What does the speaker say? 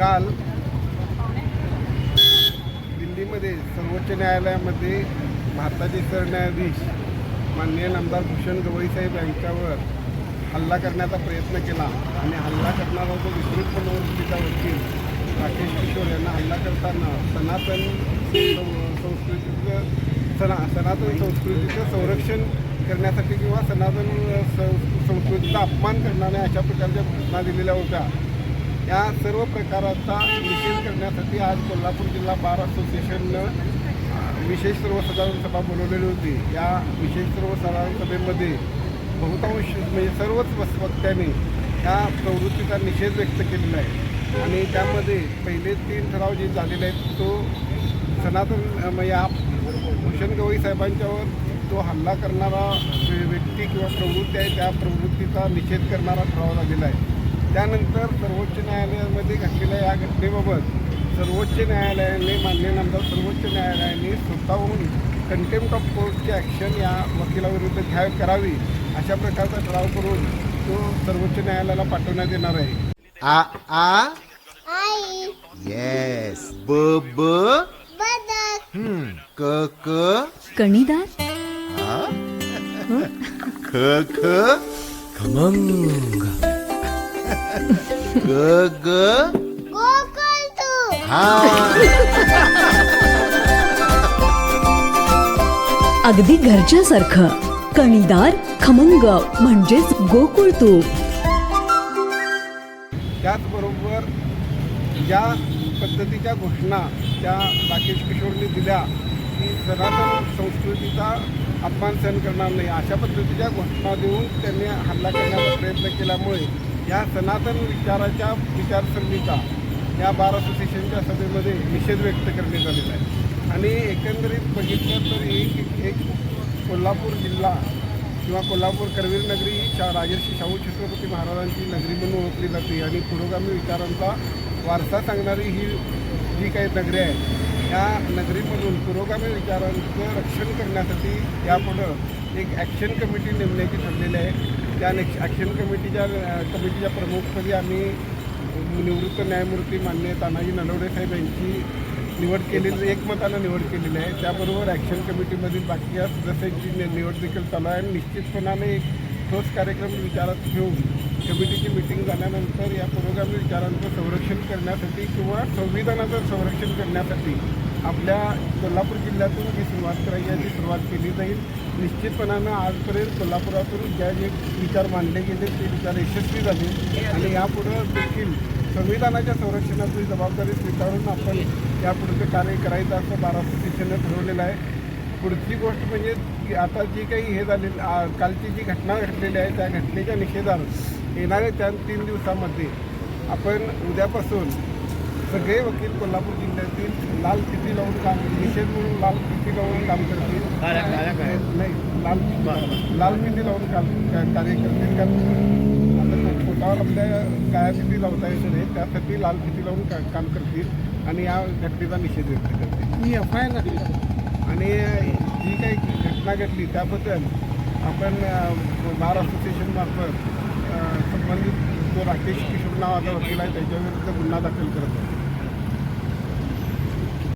काल दिल्लीमध्ये सर्वोच्च न्यायालयामध्ये भारताचे सरन्यायाधीश माननीय नामदार भूषण गवई साहेब यांच्यावर हल्ला करण्याचा प्रयत्न केला आणि हल्ला करणारा जो विस्तृत मनोवृत्तीचा वकील राकेश किशोर यांना हल्ला करताना सनातन संस्कृतीचं सना सनातन संस्कृतीचं संरक्षण करण्यासाठी किंवा सनातन सं- संस्कृतीचा अपमान करणाऱ्या अशा प्रकारच्या घोषणा दिलेल्या होत्या. या सर्व प्रकाराचा निषेध करण्यासाठी आज कोल्हापूर जिल्हा बार असोसिएशननं विशेष सर्वसाधारण सभा बोलवलेली होती. या विशेष सर्वसाधारण सभेमध्ये बहुतांश म्हणजे सर्वच वक्त्यांनी या प्रवृत्तीचा निषेध व्यक्त केलेला आहे. आणि त्यामध्ये पहिले तीन ठराव जे झालेले आहेत तो सनातन म्हणजे आप या भूषण गवई साहेबांच्यावर तो हल्ला करणारा व्यक्ती किंवा प्रवृत्ती आहे त्या प्रवृत्तीचा निषेध करणारा ठराव झालेला आहे. त्यानंतर सर्वोच्च न्यायालयामध्ये घडलेल्या या घटनेबाबत सर्वोच्च न्यायालयाने मान्य नामदार सर्वोच्च न्यायालयाने स्वतःहून कंटेम्प्ट ऑफ कोर्टची ॲक्शन या वकिलाविरुद्ध घ्या करावी अशा प्रकारचा ठराव करून तो सर्वोच्च न्यायालयाला पाठवण्यात येणार आहे. आ आ? आई. येस ब ब? बदक. हम्म, क क? कणीदार आ? ख ख? खमंग. ग ग. तू. हा. अगदी घरच्यासारखं. कणीदार खमंग म्हणजेच गोकुळ तूप त्याचबरोबर ज्या पद्धतीच्या घोषणा त्या राकेश किशोरने दिल्या की सनातन संस्कृतीचा अपमान सहन करणार नाही. अशा पद्धतीच्या घोषणा देऊन त्यांनी हल्ला करण्याचा प्रयत्न केल्यामुळे या सनातन विचाराच्या विचारसरणीचा या बार असोसिएशनच्या सभेमध्ये निषेध व्यक्त करण्यात आलेला आहे. आणि एकंदरीत बघितलं तर एक एक कोल्हापूर जिल्हा किंवा कोल्हापूर करवीर नगरी ही शा राजर्षी शाहू छत्रपती महाराजांची नगरी म्हणून ओळखली जाते. आणि पुरोगामी विचारांचा वारसा सांगणारी ही जी काही नगरी आहे या नगरीमधून पुरोगामी विचारांचं रक्षण करण्यासाठी यापुढं एक ॲक्शन कमिटी नेमण्याची ठरलेली आहे. त्या ॲक्शन कमिटीच्या कमिटीच्या प्रमुखपदी आम्ही निवृत्त न्यायमूर्ती मान्य तानाजी नलवडे साहेब यांची निवड केलेली एकमतानं निवड केलेली आहे. त्याबरोबर ॲक्शन कमिटीमधील बाकीच्या सदस्यांची निवड देखील चालू आहे. आणि निश्चितपणाने एक ठोस कार्यक्रम विचारात घेऊन कमिटीची मिटिंग झाल्यानंतर या पुरोगामी विचारांचं संरक्षण करण्यासाठी किंवा संविधानाचं संरक्षण करण्यासाठी आपल्या कोल्हापूर जिल्ह्यातून जी सुरुवात करायची आहे ती सुरुवात केली जाईल. निश्चितपणानं आजपर्यंत कोल्हापुरातून ज्या जे विचार मांडले गेले ते विचार यशस्वी झाले. आणि यापुढं देखील संविधानाच्या संरक्षणाची जबाबदारी स्वीकारून आपण यापुढचं कार्य करायचं असं बारा असोसिएशननं ठरवलेलं आहे. पुढची गोष्ट म्हणजे की आता जी काही हे झालेली आ, कालची जी घटना घडलेली आहे त्या घटनेच्या निषेधार्थ येणाऱ्या त्या तीन दिवसामध्ये आपण उद्यापासून सगळे वकील कोल्हापूर जिल्ह्यातील लाल फिती लावून काम निषेध म्हणून लाल फिती लावून काम करतील. नाही लाल लाल फिती लावून काम का- कार्य करतील कारण आता पोटावर आपल्या काळ्या फिती लावता येत नाही त्यासाठी लाल फिती लावून का काम करतील आणि या घटनेचा निषेध व्यक्त करतील. मी एफ आय आणि जी काही घटना घडली त्याबद्दल आपण बार असोसिएशनमार्फत राकेश किशोर नावाचा वकील आहे त्याच्याविरुद्ध गुन्हा दाखल करत आहे.